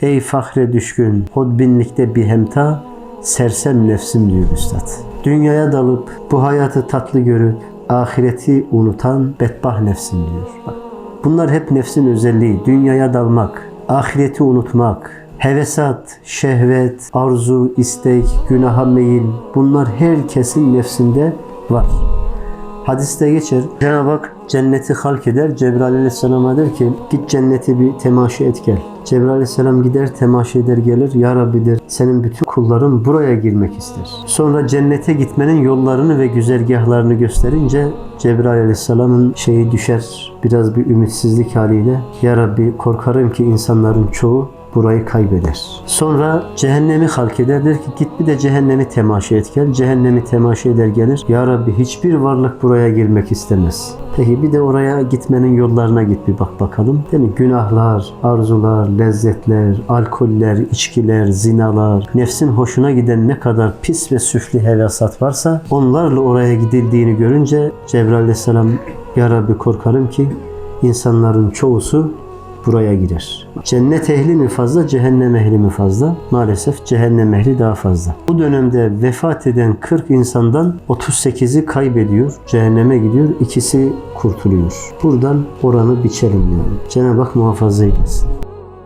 Ey fahre düşkün, hodbinlikte bir hemta, sersem nefsim diyor üstad. Dünyaya dalıp bu hayatı tatlı görüp ahireti unutan bedbah nefsim diyor. Bunlar hep nefsin özelliği. Dünyaya dalmak, ahireti unutmak, hevesat, şehvet, arzu, istek, günaha meyil bunlar herkesin nefsinde var. Hadiste geçer. Cenab-ı Hak cenneti halk eder. Cebrail aleyhisselama der ki git cenneti bir temaşa et gel. Cebrail aleyhisselam gider temaşa eder gelir. Ya Rabbi der senin bütün kulların buraya girmek ister. Sonra cennete gitmenin yollarını ve güzergahlarını gösterince Cebrail aleyhisselamın şeyi düşer. Biraz bir ümitsizlik haliyle. Ya Rabbi korkarım ki insanların çoğu burayı kaybeder. Sonra cehennemi halk eder der ki git bir de cehennemi temaşa et gel. Cehennemi temaşa eder gelir. Ya Rabbi hiçbir varlık buraya girmek istemez. Peki bir de oraya gitmenin yollarına git bir bak bakalım. Değil mi? Günahlar, arzular, lezzetler, alkoller, içkiler, zinalar, nefsin hoşuna giden ne kadar pis ve süfli hevesat varsa onlarla oraya gidildiğini görünce Cebrail aleyhisselam Ya Rabbi korkarım ki insanların çoğusu buraya girer. Cennet ehli mi fazla, cehennem ehli mi fazla? Maalesef cehennem ehli daha fazla. Bu dönemde vefat eden 40 insandan 38'i kaybediyor, cehenneme gidiyor, ikisi kurtuluyor. Buradan oranı biçelim yani. Cenab-ı Hak muhafaza eylesin.